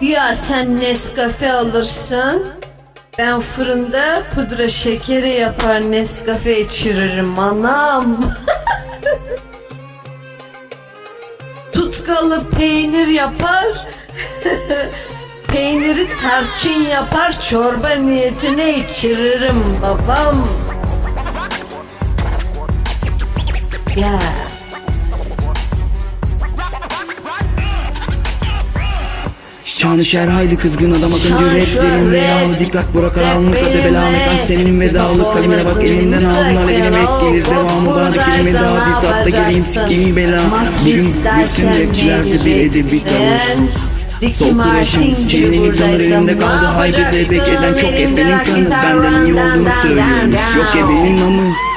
Ya sen Nescafe alırsın. Ben fırında pudra şekeri yapar Nescafe içiririm anam. Tutkalı peynir yapar. Peyniri tarçın yapar çorba niyetine içiririm babam. Ya. Şanışer hayli kızgın adam akıncı rap benimle yağlı dikkat Burak Rap Aranlık Öte belanı kan senin vedalı Kalemine bak elimden aldın alevine beklenir devamı bana kelime daha bir saatte geleyim sikeyim bela. Bugün bütün rapçilerde bir edebi tavır. Sol kuruşum çenenin tanır elimde kaldı. Haydi zeybek eden çok efenin kanı. Benden iyi olduğunu söylüyormuş Yok ebenin amı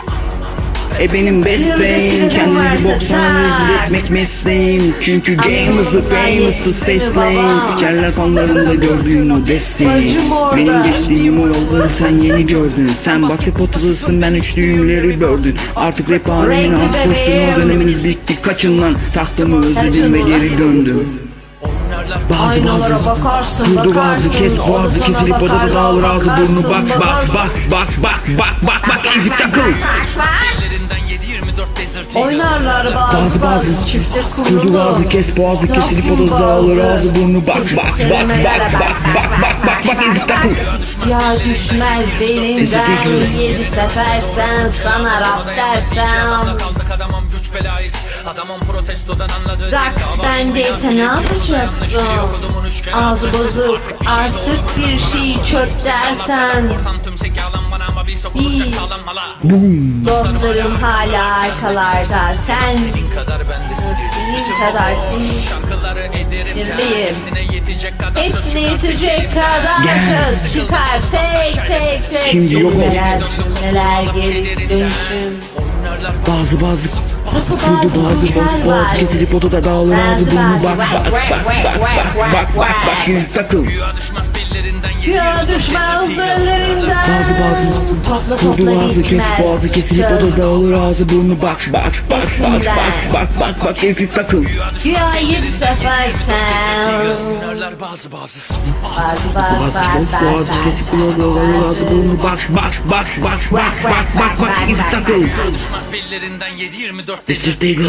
e benim best friend Kendini bir bok sana rezil etmek mesleğim Çünkü game hızlı fame hızlı space plane Sikerler fanlarında gördüğün o desteği. Benim geçtiğim o yolları sen yeni gördün Sen başka potalısın ben üç düğümleri gördün Artık rap alemine hastasın o döneminiz bitti Kaçın lan tahtımı özledim ve geri döndüm bazı Aynalara bazı bakarsın, Durdu bazı bakarsın, kes boğazı kesilip odada dağılır ağzı burnu bak bak bak bak bak bak bak bak takıl Ellerinden 7-24 desert eagle. Oynarlar Bazı bazı çifte Kurdu kurulu. bazı kes boğazı kesilip odada dağılır ağzı burnu bak bak bak bak bak bak bak bak bak ezik takıl Ya düşmez belinden yedi sefer sen sana rap dersem Tamam güç belayız. Adamın protestodan anladığı Raks bendeyse ne yapacaksın? Ağzı bozuk. Artık bir şeyi şey çöp dersen. İyi Dostlarım hala arkalarda. Sen Senin kadar sinirliyim. Hepsine yetecek kadar söz çıkar. Tek tek tek Şimdi yok Neler, neler geri dönüşüm? Bazı bazı Kurdu bazı boz boğaz kesilip odada dağılır ağzı burnu bak bak bak bak bak bak bak bak takıl Güya düşmez bellerinden ya ellerinden Bazı bazı kurdu ağzı kes Boğazı kesilip odada olur ağzı burnu bak Bak bak bak bak bak bak bak ezik takıl Ya yedi sefer sen Bazı bazı bazı bazı bazı kesip odada olur ağzı burnu bak Bak bak bak bak bak bak bak ezik takıl Konuşmaz bellerinden 7-24 Desir değil